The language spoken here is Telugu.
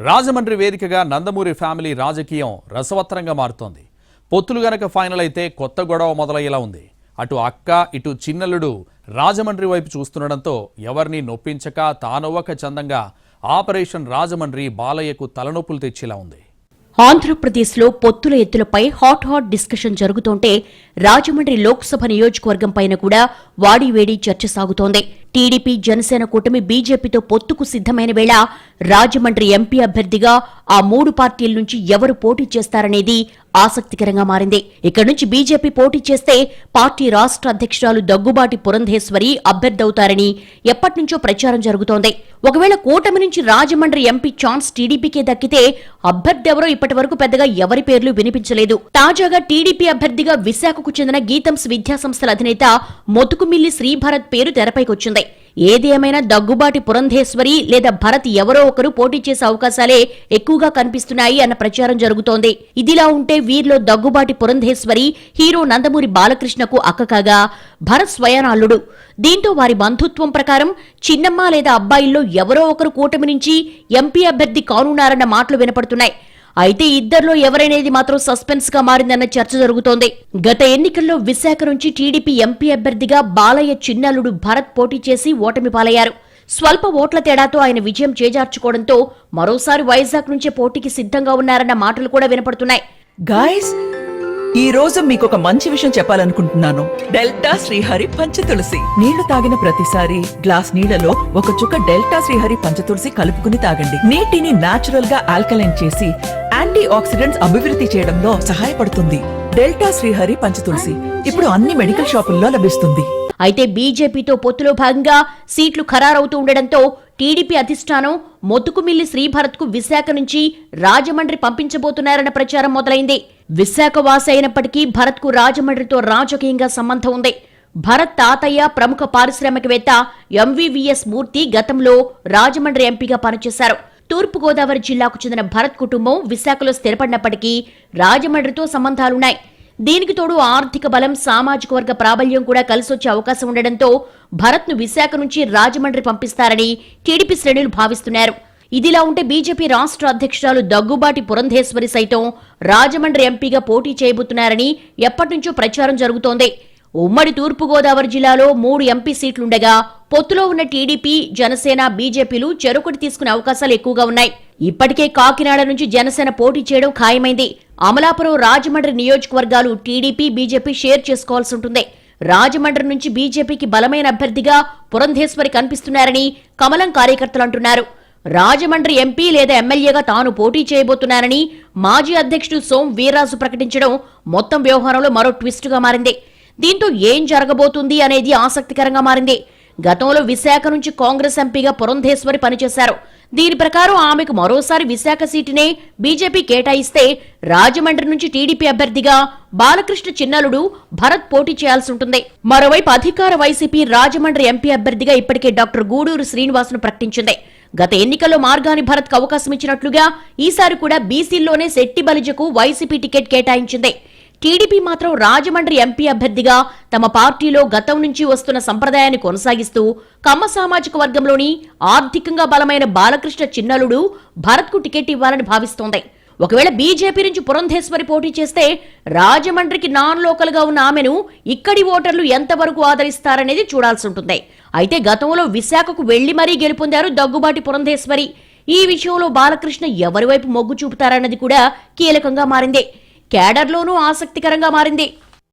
రాజమండ్రి వేదికగా నందమూరి ఫ్యామిలీ రాజకీయం రసవత్తరంగా మారుతోంది. పొత్తులు గనక ఫైనల్ అయితే కొత్త గొడవ మొదలయ్యేలా ఉంది. అటు అక్క ఇటు చిన్నల్లుడు రాజమండ్రి వైపు చూస్తుండడంతో ఎవరిని నొప్పించక తానొవ్వక చందంగా ఆపరేషన్ రాజమండ్రి బాలయ్యకు తలనొప్పులు తెచ్చేలా ఉంది. ఆంధ్రప్రదేశ్లో పొత్తుల ఎత్తులపై హాట్ హాట్ డిస్కషన్ జరుగుతుంటే రాజమండ్రి లోక్సభ నియోజకవర్గం పైన కూడా వాడివేడి చర్చ సాగుతోంది. టీడీపీ జనసేన కూటమి బీజేపీతో పొత్తుకు సిద్ధమైన వేళ రాజమండ్రి ఎంపీ అభ్యర్థిగా ఆ మూడు పార్టీల నుంచి ఎవరు పోటీ చేస్తారనేది ఆసక్తికరంగా మారింది. ఇక్కడి నుంచి బీజేపీ పోటీ చేస్తే పార్టీ రాష్ట్ర అధ్యక్షురాలు దగ్గుబాటి పురంధేశ్వరి అభ్యర్థవుతారని ఎప్పటినుంచో ప్రచారం జరుగుతోంది. ఒకవేళ కూటమి నుంచి రాజమండ్రి ఎంపీ ఛాన్స్ టీడీపీకే దక్కితే అభ్యర్థి ఎవరో ఇప్పటి వరకు పెద్దగా ఎవరి పేర్లు వినిపించలేదు. తాజాగా టీడీపీ అభ్యర్థిగా విశాఖకు చెందిన గీతంస్ విద్యాసంస్థల అధినేత మొతుకుమిల్లి శ్రీభారత్ పేరు తెరపైకొచ్చింది. ఏది ఏమైనా దగ్గుబాటి పురంధేశ్వరి లేదా భరత్ ఎవరో ఒకరు పోటీ చేసే అవకాశాలే ఎక్కువగా కనిపిస్తున్నాయి అన్న ప్రచారం జరుగుతోంది. ఇదిలా ఉంటే వీరిలో దగ్గుబాటి పురంధేశ్వరి హీరో నందమూరి బాలకృష్ణకు అక్క కాగా భరత్ స్వయానాల్లుడు. దీంతో వారి బంధుత్వం ప్రకారం చిన్నమ్మ లేదా అబ్బాయిల్లో ఎవరో ఒకరు కూటమి నుంచి ఎంపీ అభ్యర్థి కానున్నారన్న మాటలు వినపడుతున్నాయి. అయితే ఇద్దరిలో ఎవరనేది మాత్రం సస్పెన్స్గా మారిందన్న చర్చ జరుగుతోంది. గత ఎన్నికల్లో విశాఖ నుంచి టీడీపీ ఎంపీ అభ్యర్థిగా బాలయ్య చిన్నల్లుడు భరత్ పోటీ చేసి ఓటమి పాలయ్యారు. స్వల్ప ఓట్ల తేడాతో ఆయన విజయం చేజార్చుకోవడంతో మరోసారి వైజాగ్ నుంచే పోటీకి సిద్ధంగా ఉన్నారన్న మాటలు కూడా వినపడుతున్నాయి. గాయస్ ఈ రోజు మీకు ఒక మంచి విషయం చెప్పాలనుకుంటున్నాను. డెల్టా శ్రీహరి పంచతులసి. నీళ్ళు తాగిన ప్రతిసారి గ్లాస్ నీళ్ళలో ఒక చుక్క డెల్టా శ్రీహరి పంచతులసి కలుపుకుని తాగండి. నీటిని నాచురల్గా ఆల్కలైన్ చేసి యాంటీ ఆక్సిడెంట్స్ అభివృద్ధి చేయడంలో సహాయపడుతుంది. డెల్టా శ్రీహరి పంచతులసి ఇప్పుడు అన్ని మెడికల్ షాపుల్లో లభిస్తుంది. అయితే బీజేపీతో పొత్తులో భాగంగా సీట్లు ఖరారవుతూ ఉండడంతో టీడీపీ అధిష్టానం మొత్తుకుమిల్లి శ్రీభరత్కు విశాఖ నుంచి రాజమండ్రి పంపించబోతున్నారన్న ప్రచారం మొదలైంది. విశాఖ వాసి అయినప్పటికీ భరత్కు రాజమండ్రితో రాజకీయంగా సంబంధం ఉంది. భరత్ తాతయ్య ప్రముఖ పారిశ్రామికవేత్త ఎంవీవీఎస్ మూర్తి గతంలో రాజమండ్రి ఎంపీగా పనిచేశారు. తూర్పుగోదావరి జిల్లాకు చెందిన భరత్ కుటుంబం విశాఖలో స్థిరపడినప్పటికీ రాజమండ్రితో సంబంధాలున్నాయి. దీనికి తోడు ఆర్థిక బలం సామాజిక వర్గ ప్రాబల్యం కూడా కలిసొచ్చే అవకాశం ఉండడంతో భరత్ను విశాఖ నుంచి రాజమండ్రి పంపిస్తారని టీడీపీ శ్రేణులు భావిస్తున్నారు. ఇదిలా ఉంటే బీజేపీ రాష్ట్ర అధ్యక్షురాలు దగ్గుబాటి పురంధేశ్వరి సైతం రాజమండ్రి ఎంపీగా పోటీ చేయబోతున్నారని ఎప్పటినుంచో ప్రచారం జరుగుతోంది. ఉమ్మడి తూర్పుగోదావరి జిల్లాలో మూడు ఎంపీ సీట్లుండగా పొత్తులో ఉన్న టీడీపీ జనసేన బీజేపీలు చెరుకుటి తీసుకునే అవకాశాలు ఎక్కువగా ఉన్నాయి. ఇప్పటికే కాకినాడ నుంచి జనసేన పోటీ చేయడం ఖాయమైంది. అమలాపురం రాజమండ్రి నియోజకవర్గాలు టీడీపీ బీజేపీ షేర్ చేసుకోవాల్సి ఉంటుంది. రాజమండ్రి నుంచి బీజేపీకి బలమైన అభ్యర్థిగా పురంధేశ్వరి కనిపిస్తున్నారని కమలం కార్యకర్తలు అంటున్నారు. రాజమండ్రి ఎంపీ లేదా ఎమ్మెల్యేగా తాను పోటీ చేయబోతున్నానని మాజీ అధ్యక్షుడు సోం వీర్రాజు ప్రకటించడం మొత్తం వ్యవహారంలో మరో ట్విస్టుగా మారింది. దీంతో ఏం జరగబోతుంది అనేది ఆసక్తికరంగా మారింది. గతంలో విశాఖ నుంచి కాంగ్రెస్ ఎంపీగా పురంధేశ్వరి పనిచేశారు. దీని ప్రకారం ఆమెకు మరోసారి విశాఖ సీటునే బీజేపీ కేటాయిస్తే రాజమండ్రి నుంచి టీడీపీ అభ్యర్థిగా బాలకృష్ణ చిన్నలుడు భరత్ పోటీ చేయాల్సి ఉంటుంది. మరోవైపు అధికార వైసీపీ రాజమండ్రి ఎంపీ అభ్యర్థిగా ఇప్పటికే డాక్టర్ గూడూరు శ్రీనివాసును ప్రకటించింది. గత ఎన్నికల్లో మార్గాని భరత్కు అవకాశం ఇచ్చినట్లుగా ఈసారి కూడా బీసీల్లోనే శెట్టి బలిజకు వైసీపీ టికెట్ కేటాయించింది. టీడీపీ మాత్రం రాజమండ్రి ఎంపీ అభ్యర్థిగా తమ పార్టీలో గతం నుంచి వస్తున్న సంప్రదాయాన్ని కొనసాగిస్తూ కమ్మ సామాజిక వర్గంలోని ఆర్థికంగా బలమైన బాలకృష్ణ చిన్నలుడు భరత్కు టికెట్ ఇవ్వాలని భావిస్తోంది. ఒకవేళ బీజేపీ నుంచి పురంధేశ్వరి పోటీ చేస్తే రాజమండ్రికి నాన్ లోకల్గా ఉన్న ఆమెను ఇక్కడి ఓటర్లు ఎంతవరకు ఆదరిస్తారనేది చూడాల్సి ఉంటుంది. అయితే గతంలో విశాఖకు వెళ్ళి మరీ గెలుపొందారు దగ్గుబాటి పురంధేశ్వరి. ఈ విషయంలో బాలకృష్ణ ఎవరి వైపు మొగ్గు చూపుతారన్నది కూడా కీలకంగా మారింది. కేడర్లోనూ ఆసక్తికరంగా మారింది.